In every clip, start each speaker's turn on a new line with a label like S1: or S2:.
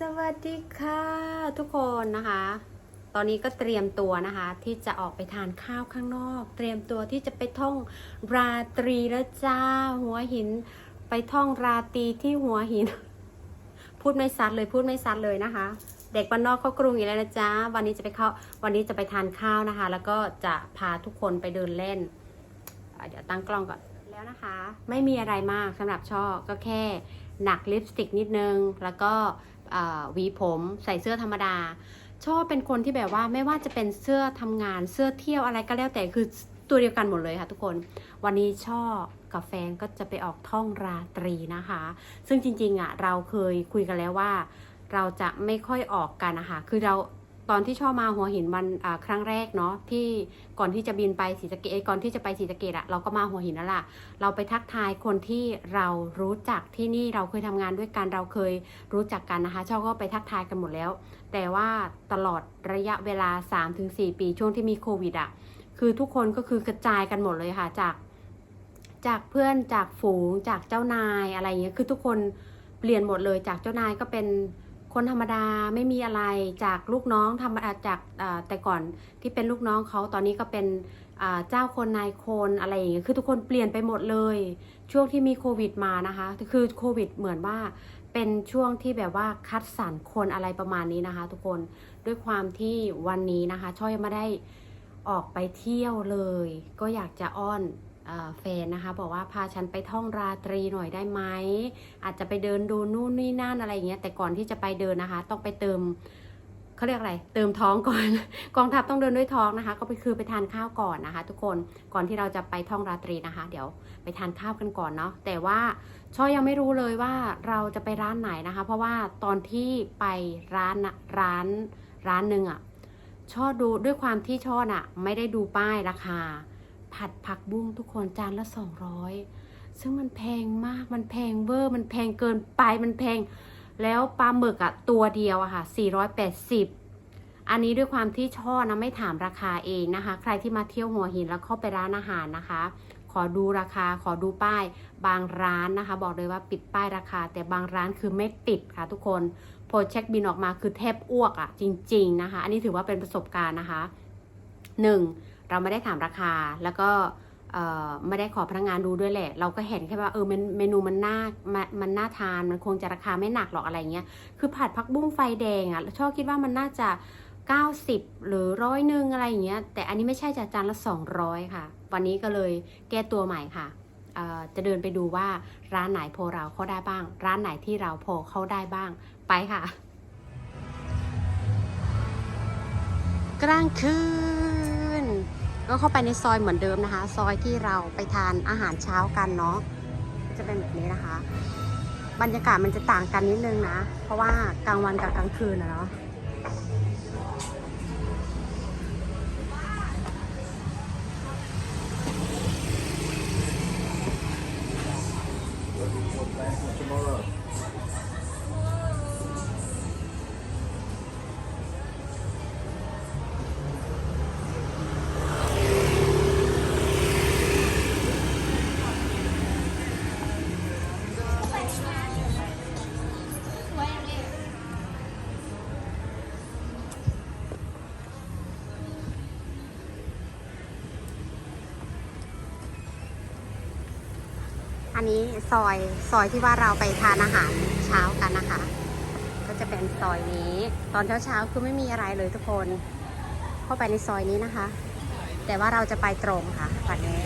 S1: สวัสดีค่ะทุกคนนะคะ ตอนนี้ก็เตรียมตัวนะคะ ที่จะออกไปทานข้าวข้างนอก เตรียมตัวที่จะไปท่องราตรีแล้วจ้า หัวหิน ไปท่องราตรีที่หัวหิน พูดไม่ซัดเลยพูดไม่ซัดเลยนะคะ เด็กบ้านนอกเขากรุงอีกแล้วนะจ๊ะวันนี้จะไปเข้าวันนี้จะไปทานข้าวนะคะ แล้วก็จะพาทุกคนไปเดินเล่น เดี๋ยวตั้งกล้องก่อนแล้วนะคะ ไม่มีอะไรมากสำหรับช่อก็แค่หนักลิปสติกนิดนึงแล้วก็ หวีผมใส่เสื้อธรรมดา ชอบเป็นคนที่แบบว่าไม่ว่าจะเป็นเสื้อทำงานเสื้อเที่ยวอะไรก็แล้วแต่คือตัวเดียวกันหมดเลยค่ะทุกคน วันนี้ชอบกับแฟนก็จะไปออกท่องราตรีนะคะ ซึ่งจริงๆอะเราเคยคุยกันแล้วว่า เราจะไม่ค่อยออกกันนะคะคือเรา ตอนที่ชอบมาหัวหินวันครั้งแรกเนาะที่ก่อนที่จะบินไปศรีสะเกษก่อนที่จะไปศรีสะเกดอะเราก็มาหัวหินนั่นแหละเราไปทักทายคนที่เรารู้จักที่นี่เราเคยทำงานด้วยกันเราเคยรู้จักกันนะคะชอบก็ไปทักทายกันหมดแล้ว แต่ว่าตลอดระยะเวลา 3-4 ปีช่วงที่มีโควิดอะคือทุกคนก็คือกระจายกันหมดเลยค่ะจากจากเพื่อนจากฝูงจากเจ้านายอะไรอย่างเงี้ยคือทุกคนเปลี่ยนหมดเลยจากเจ้านายก็เป็น คนธรรมดาไม่มีอะไรจากลูกน้องธรรมดาจากแต่ก่อนที่เป็นลูกน้องเขาตอนนี้ก็เป็นเจ้าคนนายคนอะไรอย่างเงี้ยคือทุกคนเปลี่ยนไปหมดเลย ช่วงที่มีโควิดมานะคะคือโควิดเหมือนว่าเป็นช่วงที่แบบว่าคัดสรรคนอะไรประมาณนี้นะคะ ทุกคนด้วยความที่วันนี้นะคะช่อยไม่ได้ออกไปเที่ยวเลย ก็อยากจะอ้อน แฟนนะคะ บอกว่าพาฉันไปท่องราตรีหน่อยได้ไหมอาจจะไปเดินดูนู่นนี่นั่นอะไรอย่างเงี้ยแต่ก่อนที่จะไปเดินนะคะ ต้องไปเติมเขาเรียกอะไร เติมท้องก่อน กองทัพต้องเดินด้วยท้องนะคะ ก็ไปคือไปทานข้าวก่อนนะคะ ทุกคนก่อนที่เราจะไปท่องราตรีนะคะ เดี๋ยวไปทานข้าวกันก่อนเนาะแต่ว่าช่อยังไม่รู้เลยว่าเราจะไปร้านไหนนะคะ เพราะว่าตอนที่ไปร้านร้านร้านหนึ่งอะช่อดูด้วยความที่ช่อน่ะ ไม่ได้ดูป้ายราคา ผัดผักบุ้งทุกคนจานละ200ซึ่งมันแพงมากมันแพงเวอร์มันแพงเกินไปมันแพง แล้วปลาหมึกอะตัวเดียวอะค่ะ480 อันนี้ด้วยความที่ช่อนะไม่ถามราคาเองนะคะ ใครที่มาเที่ยวหัวหินแล้วเข้าไปร้านอาหารนะคะ ขอดูราคาขอดูป้ายบางร้านนะคะ บอกเลยว่าปิดป้ายราคา แต่บางร้านคือไม่ติดค่ะทุกคนพอเช็คบินออกมาคือแทบอ้วกอะจริง ๆนะคะ อันนี้ถือว่าเป็นประสบการณ์นะคะหนึ่ง เราไม่ได้ถามราคาแล้วก็ไม่ได้ขอพนักงานดูด้วยแหละ เราก็เห็นแค่ว่าเออเมนเมนูมันน่ามันมันน่าทานมันคงจะราคาไม่หนักหรอกอะไรเงี้ยคือผัดผักบุ้งไฟแดงอะ่ะชอบคิดว่ามันน่าจะ 90 หรือร้อยหนึ่งอะไรอย่างเงี้ยแต่อันนี้ไม่ใช่จะจานละ 200 ค่ะ วันนี้ก็เลยแก้ตัวใหม่ค่ะจะเดินไปดูว่าร้านไหนพอเราเข้าได้บ้าง ร้านไหนที่เราพอเข้าได้บ้างไปค่ะ กลางคืน ก็เข้าไปในซอยเหมือนเดิมนะคะ ซอยที่เราไปทานอาหารเช้ากันเนาะจะเป็นแบบนี้นะคะ บรรยากาศมันจะต่างกันนิดนึงนะ เพราะว่ากลางวันกับกลางคืนนะเนาะ นนี้ซอยซอยที่ว่าเราไปทานอาหารเช้ากันนะคะ ก็จะเป็นซอยนี้ ตอนเช้าเช้าๆคือไม่มีอะไรเลยทุกคน เข้าไปในซอยนี้นะคะ แต่ว่าเราจะไปตรงค่ะวันนี้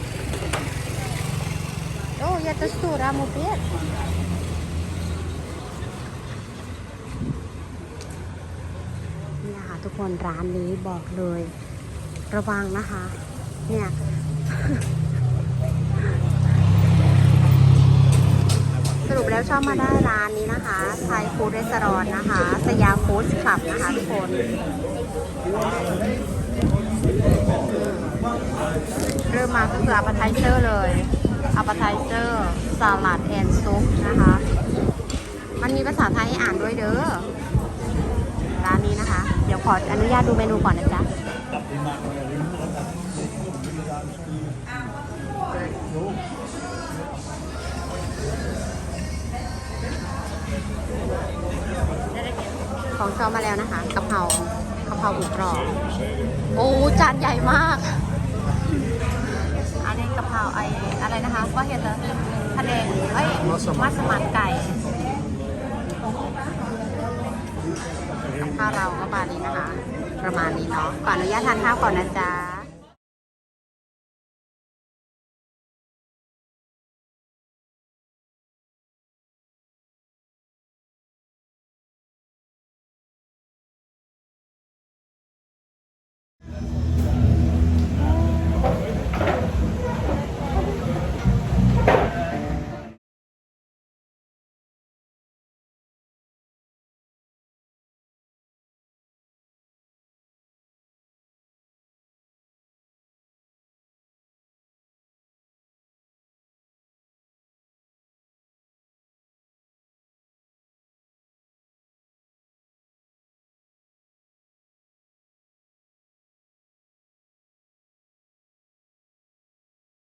S1: โอ้ยาตสูรามูเปียเนี่ยค่ะทุกคนร้านนี้บอกเลย ระวังนะคะ เนี่ย สรุป แล้วชอบมาได้ร้านนี้นะคะไทยฟู้ดเรสอร์ทนะคะ สยามฟู้ดคลับนะคะทุกคนเริ่มมาก็คืออัปไทเซอร์เลยอัปไทเซอร์สลัดแอนซุปนะคะ มันมีภาษาไทยให้อ่านด้วยเด้อร้านนี้นะคะ เดี๋ยวขออนุญาตดูเมนูก่อนนะจ๊ะ ของชอบมาแล้วนะคะกะเพรากะเพราหมูกรอบโอ้จานใหญ่มาก อันนี้กะเพราไออะไรนะคะก็เห็นแล้วทะเลเอ้ย
S2: มัสมั่น
S1: ไก่ข้าวเราก็ประมาณนี้นะคะ ประมาณนี้เนาะขออนุญาตทานข้าวก่อนนะจ๊ะ